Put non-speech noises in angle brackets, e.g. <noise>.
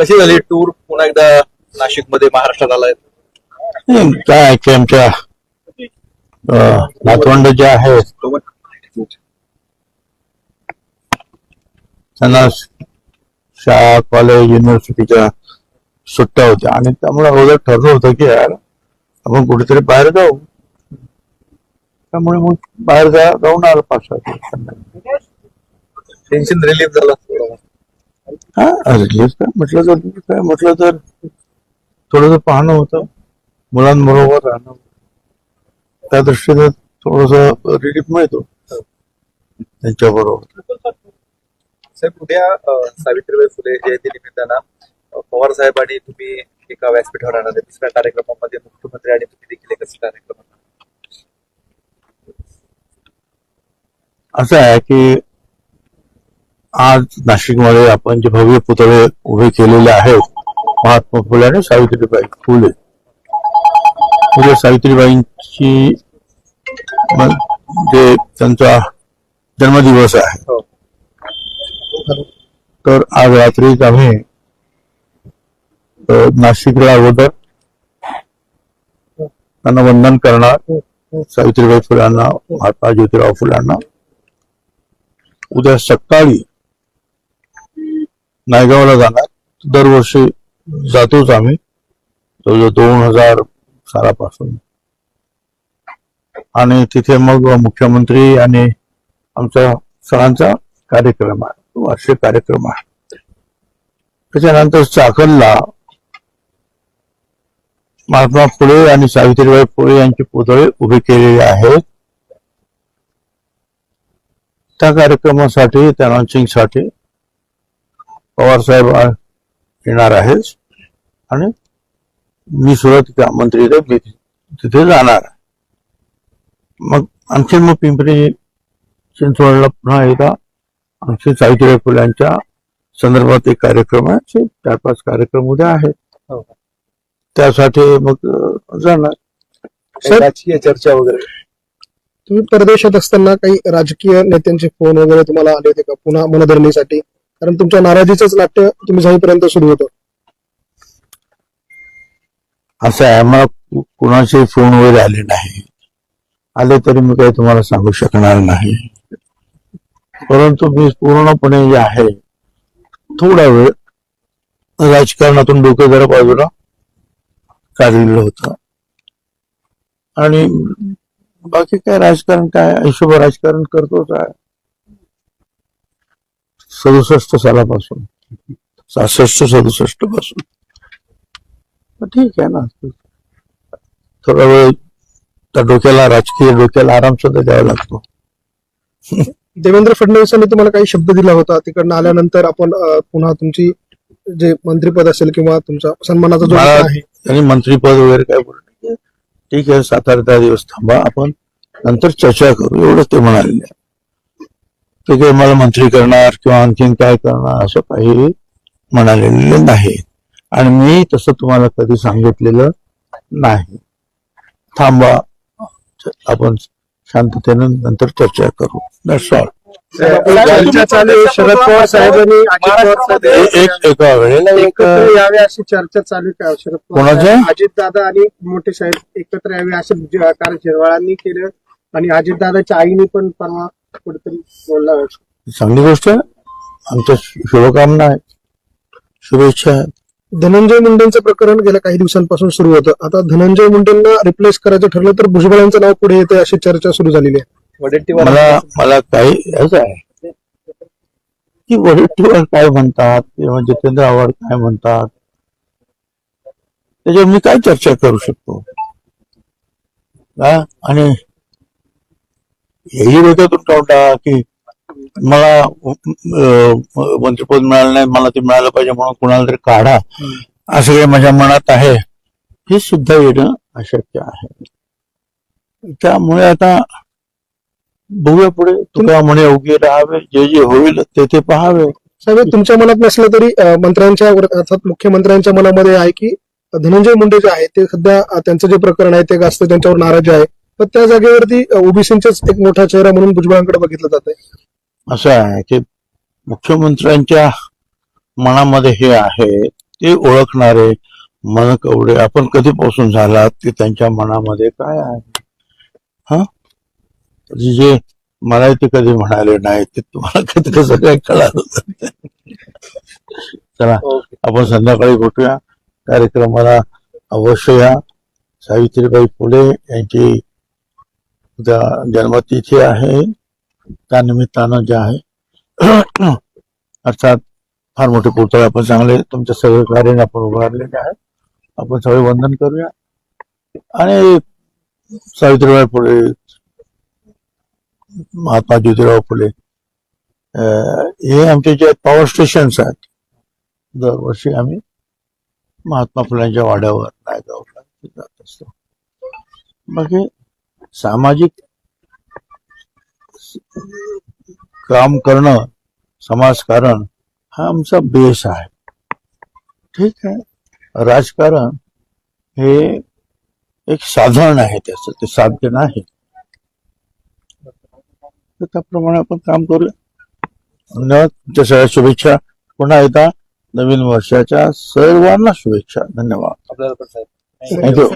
कशी झाली टूर पुन्हा एकदा नाशिकमध्ये महाराष्ट्रात आलाय? काय आहे की आमच्या नातवंड जे आहेत त्यांना शाळा कॉलेज युनिव्हर्सिटीच्या सुट्ट्या होत्या. आणि त्यामुळे अगोदर ठरलं होतं की यार आपण कुठेतरी बाहेर जाऊ. त्यामुळे मग बाहेर जा जाऊन आलो पाच. टेन्शन रिलीफ झालं. हा रिलीज काय? म्हटलं तर काय? म्हटलं तर थोडस पाहणं होतं. मुलांबरोबर राहणं. त्या दृष्टीने थोडस रिलीफ मिळतो. त्यांच्याबरोबर. साहेब उद्या सावित्रीबाई फुले जयंती निमित्तानं पवार साहेब आणि तुम्ही एका व्यासपीठावर राहणार आहे. दुसऱ्या कार्यक्रमामध्ये मुख्यमंत्री आणि तुम्ही देखील एकच कार्यक्रम. असं आहे की आज नाशिकमध्ये आपण जे भव्य पुतळे उभे केलेले आहेत महात्मा फुले आणि सावित्रीबाई फुले. उद्या सावित्रीबाईंची जे त्यांचा जन्मदिवस आहे. हो. तर आज रात्रीच आम्ही नाशिकला अगोदर त्यांना वंदन करणार सावित्रीबाई फुलांना महात्मा ज्योतिराव फुलांना. उद्या सकाळी नायगावला जाणार. दरवर्षी जातोच आम्ही. जवळजवळ दोन हजार सालापासून. आणि तिथे मग मुख्यमंत्री आणि आमचा सणांचा कार्यक्रम आहे. वार्षिक कार्यक्रम आहे. त्याच्यानंतर चाकणला महात्मा फुले आणि सावित्रीबाई फुले यांचे पुतळे उभे केलेले आहेत. त्या कार्यक्रमासाठी त्या लॉन्चिंगसाठी पवार साहेब आ- येणार आहेत. आणि मी सुद्धा तिथे आमंत्रित आहे मी तिथे जाणार. मग आणखी मग पिंपरी चिंचवडला पुन्हा एकदा आणखी सावित्रीबाई फुल्यांच्या संदर्भात एक कार्यक्रम आहे. चार पाच कार्यक्रम उद्या आहेत. हो. त्यासाठी मग जाणार. राजकीय चर्चा वगैरे? तुम्ही परदेशात असताना काही राजकीय नेत्यांचे फोन वगैरे तुम्हाला आले होते का? पुन्हा मनधरणीसाठी? कारण तुमच्या नाराजीचंच नाट्य तुम्ही जाईपर्यंत सुरू होतं. असं आहे मला कुणाशी कुणाचे फोन वगैरे आले नाही. आले तरी मी काही तुम्हाला सांगू शकणार नाही. परंतु मी पूर्णपणे जे आहे थोडा वेळ राजकारणातून डोकं जरा बाजूला काढलेलं होतं. आणि बाकी काय राजकारण काय हिशोब राजकारण करतोच आहे. सदुसष्ट सालापासून. सहासष्ट सदुसष्टपासून. ठीक आहे ना. थोडा वेळ त्या डोक्याला राजकीय डोक्याला आराम सुद्धा द्यावा लागतो. देवेंद्र फडणवीसांनी तुम्हाला काही शब्द दिला होता. तिकडनं आल्यानंतर आपण पुन्हा तुमची जे मंत्रीपद असेल किंवा तुमचा सन्मानाचा जो आहे. त्यांनी मंत्रीपद वगैरे काय बोलले ठीक आहे सात आठ दहा दिवस थांबा. आपण नंतर चर्चा करू. एवढंच ते म्हणाले. ते काही मला मंत्री करणार किंवा आणखीन काय करणार असं काही म्हणालेले नाही. आणि मी तसं तुम्हाला कधी सांगितलेलं नाही. थांबा. आपण शांततेने नंतर चर्चा करू. दॅट्स ऑल चर्चा चालू आहे. शरद पवार साहेबांनी अजित पवार साहेब एक एका वेळेला एकत्र यावे अशी चर्चा चालू आहे का शरद पवार अजित दादा आणि मोठे साहेब एकत्र यावे असं जे कार्य झिरवाळांनी केलं आणि अजित दादाच्या आईने पण परवा कुठेतरी बोलला होता. चांगली गोष्ट आहे. आमच्या शुभकामना आहेत. शुभेच्छा आहेत. धनंजय मुंडेंचं प्रकरण गेल्या काही दिवसांपासून सुरू होतं. आता धनंजय मुंडेंना रिप्लेस करायचं ठरलं तर भुजबळांचं नाव पुढे येते अशी चर्चा सुरू झालेली आहे. वडेट्टीवार मला मला काही असं आहे. की वरिष्ठवर काय म्हणतात? किंवा जितेंद्र आव्हाड काय म्हणतात? त्याच्यावर मी काय चर्चा करू शकतो? हा? आणि हेही डोक्यातून काढता की मला मंत्रिपद मिळालं नाही मला ते मिळालं पाहिजे म्हणून कुणाला तरी काढा. असं काही माझ्या मनात आहे. हे सुद्धा येणं अशक्य आहे. त्यामुळे आता बघूया पुढे. तुका म्हणे उगे राहावे जे जे होईल ते ते पाहावे. साहेब तुमच्या मनात नसलं तरी मंत्र्यांच्या अर्थात मुख्यमंत्र्यांच्या मनामध्ये आहे की धनंजय मुंडे जे आहे ते सध्या त्यांचं जे प्रकरण आहे ते जास्त त्यांच्यावर नाराजी आहे. पण त्या जागेवरती ओबीसींचाच एक मोठा चेहरा म्हणून भुजबळांकडे बघितलं जात आहे असं आहे की मुख्यमंत्र्यांच्या मनामध्ये हे आहे ते ओळखणारे मन कवडे आपण कधीपासून झाला ते त्यांच्या मनामध्ये काय आहे? हा? जे मला ते कधी म्हणाले नाही ते तुम्हाला कधी कसं काय कळालं? चला आपण संध्याकाळी भेटूया. कार्यक्रमाला अवश्य या. सावित्रीबाई फुले यांची उद्या जन्मतिथी आहे. त्यानिमित्तानं जे आहे <clears throat> अर्थात फार मोठे पुतळे आपण चांगले तुमच्या सहकार्याने आपण उभारलेले आहेत आपण सगळे वंदन करूया. आणि सावित्रीबाई फुले महात्मा ज्योतिराव फुले हे आमचे जे पॉवर स्टेशन्स आहेत दरवर्षी आम्ही महात्मा फुलांच्या वाड्यावर नायगावला जात असतो. बाकी सामाजिक काम करणं समाजकारण हा आमचा बेस आहे. ठीक आहे. राजकारण हे एक साधन आहे त्याचं. ते साध्य नाही. त्याप्रमाणे आपण काम करूया. धन्यवाद. तुमच्या सगळ्या शुभेच्छा. पुन्हा एकदा नवीन वर्षाच्या सर्वांना शुभेच्छा. धन्यवाद. थँक्यू